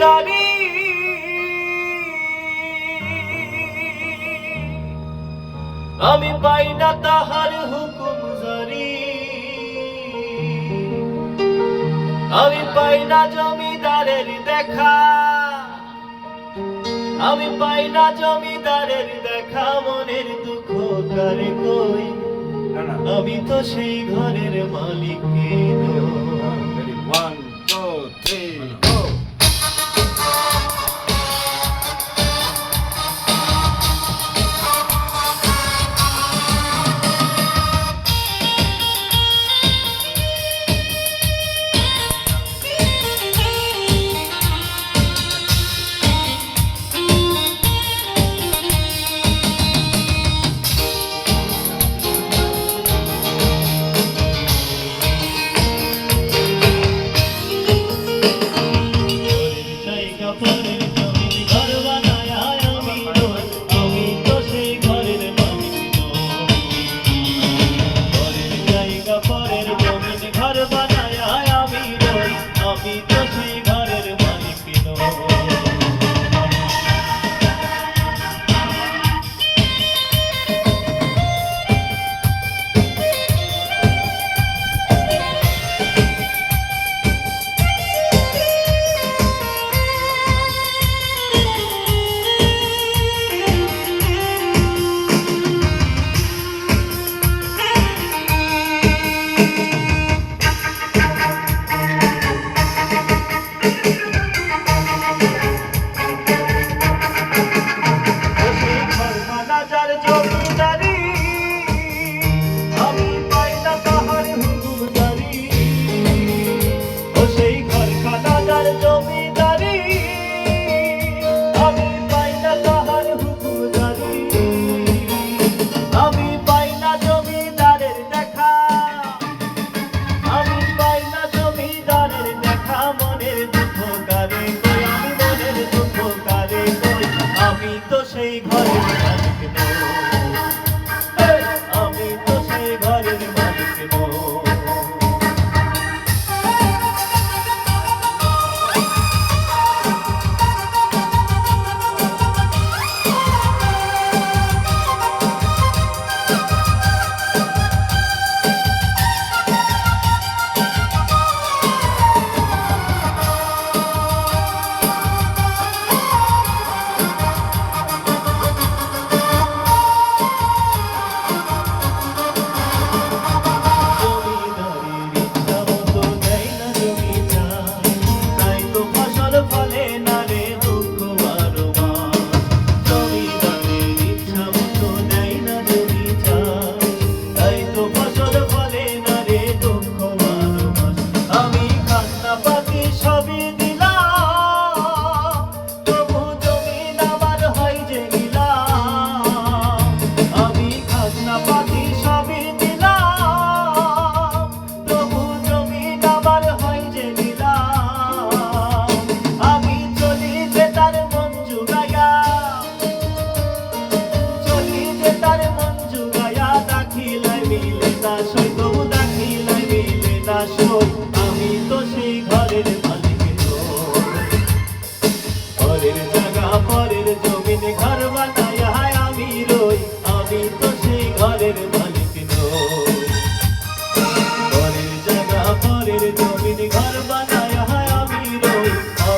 দাবি। আমি পাই না তাহার হুকুম জারি। আমি পাই না জমিদারের দেখা। আমি পাই না জমিদারের দেখা মনের দুঃখ কারে কই? আমি তো সেই ঘরের মালিক Nadi